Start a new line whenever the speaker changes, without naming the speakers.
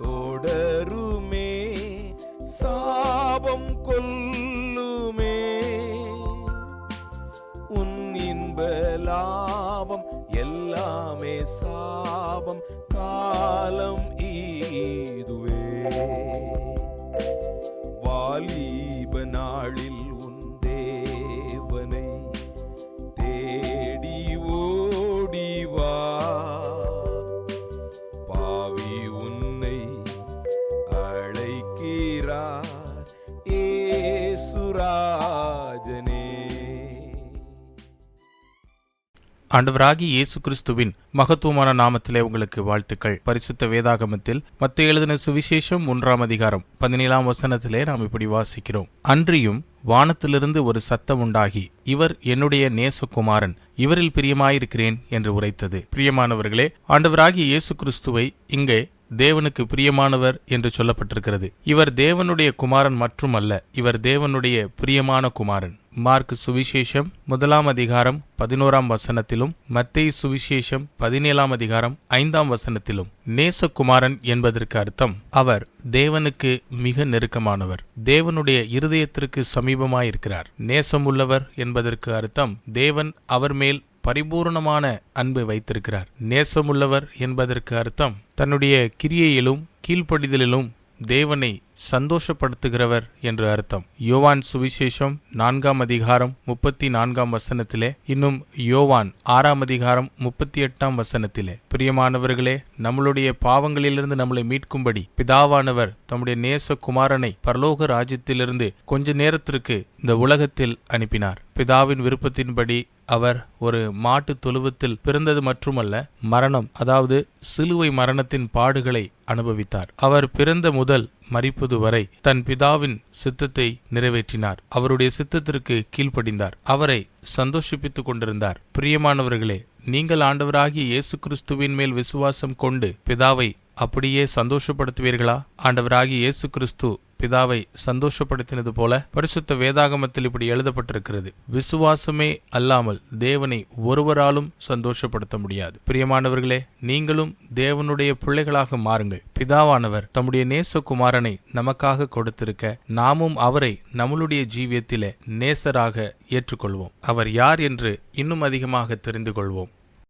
தொடருமே சாபம் கொல்லுமே. உன் இன்ப லாபம் எல்லாமே சாபம் காலம் இதுவே வாலிப நாளில் ஏசுராஜனே
ஆண்டவராகி இயேசு கிறிஸ்துவின் மகத்துவமான நாமத்திலே உங்களுக்கு வாழ்த்துக்கள். பரிசுத்த வேதாகமத்தில் மத்த எழுதின சுவிசேஷம் ஒன்றாம் அதிகாரம் பதினேழாம் வசனத்திலே நாம் இப்படி வாசிக்கிறோம். அன்றியும் வானத்திலிருந்து ஒரு சத்தம் உண்டாகி இவர் என்னுடைய நேசகுமாரன் இவரில் பிரியமாயிருக்கிறேன் என்று உரைத்தது. பிரியமானவர்களே ஆண்டவராகிய இயேசு கிறிஸ்துவை இங்கே தேவனுக்கு பிரியமானவர் என்று சொல்லப்பட்டிருக்கிறது. இவர் தேவனுடைய குமாரன் மட்டுமல்ல இவர் தேவனுடைய பிரியமான குமாரன். மார்க் சுவிசேஷம் முதலாம் அதிகாரம் பதினோராம் வசனத்திலும் மத்தேய் சுவிசேஷம் பதினேழாம் அதிகாரம் ஐந்தாம் வசனத்திலும். நேசகுமாரன் என்பதற்கு அர்த்தம் அவர் தேவனுக்கு மிக நெருக்கமானவர் தேவனுடைய இருதயத்திற்கு சமீபமாயிருக்கிறார். நேசமுள்ளவர் என்பதற்கு அர்த்தம் தேவன் அவர் மேல் பரிபூர்ணமான அன்பை வைத்திருக்கிறார். நேசமுள்ளவர் என்பதற்கு அர்த்தம் தன்னுடைய கிரியையிலும் கீழ்ப்படிதலிலும் தேவனை சந்தோஷப்படுத்துகிறவர் என்று அர்த்தம். யோவான் சுவிசேஷம் நான்காம் அதிகாரம் முப்பத்தி நான்காம் வசனத்திலே இன்னும் யோவான் ஆறாம் அதிகாரம் முப்பத்தி எட்டாம் வசனத்திலே பிரியமானவர்களே நம்மளுடைய பாவங்களிலிருந்து நம்மளை மீட்கும்படி பிதாவானவர் தம்முடைய நேச குமாரனை பரலோக ராஜ்யத்திலிருந்து கொஞ்ச நேரத்திற்கு இந்த உலகத்தில் அனுப்பினார். பிதாவின் விருப்பத்தின்படி அவர் ஒரு மாட்டு தொழுவத்தில் பிறந்தது மட்டுமல்ல மரணம் அதாவது சிலுவை மரணத்தின் பாடுகளை அனுபவித்தார். அவர் பிறந்த முதல் மறிப்பது வரை தன் பிதாவின் சித்தத்தை நிறைவேற்றினார். அவருடைய சித்தத்திற்கு கீழ்ப்படிந்தார். அவரை சந்தோஷிப்பித்துக் கொண்டிருந்தார். பிரியமானவர்களே நீங்கள் ஆண்டவராகிய இயேசு கிறிஸ்துவின் மேல் விசுவாசம் கொண்டு பிதாவை அப்படியே சந்தோஷப்படுத்துவீர்களா? ஆண்டவராகிய இயேசு கிறிஸ்து பிதாவை சந்தோஷப்படுத்தினது போல பரிசுத்த வேதாகமத்தில் இப்படி எழுதப்பட்டிருக்கிறது. விசுவாசமே அல்லாமல் தேவனை ஒருவராலும் சந்தோஷப்படுத்த முடியாது. பிரியமானவர்களே நீங்களும் தேவனுடைய பிள்ளைகளாக மாறுங்கள். பிதாவானவர் தம்முடைய நேசகுமாரனை நமக்காக கொடுத்திருக்க நாமும் அவரை நம்மளுடைய ஜீவியத்திலே நேசராக ஏற்றுக்கொள்வோம். அவர் யார் என்று இன்னும் அதிகமாக தெரிந்து கொள்வோம்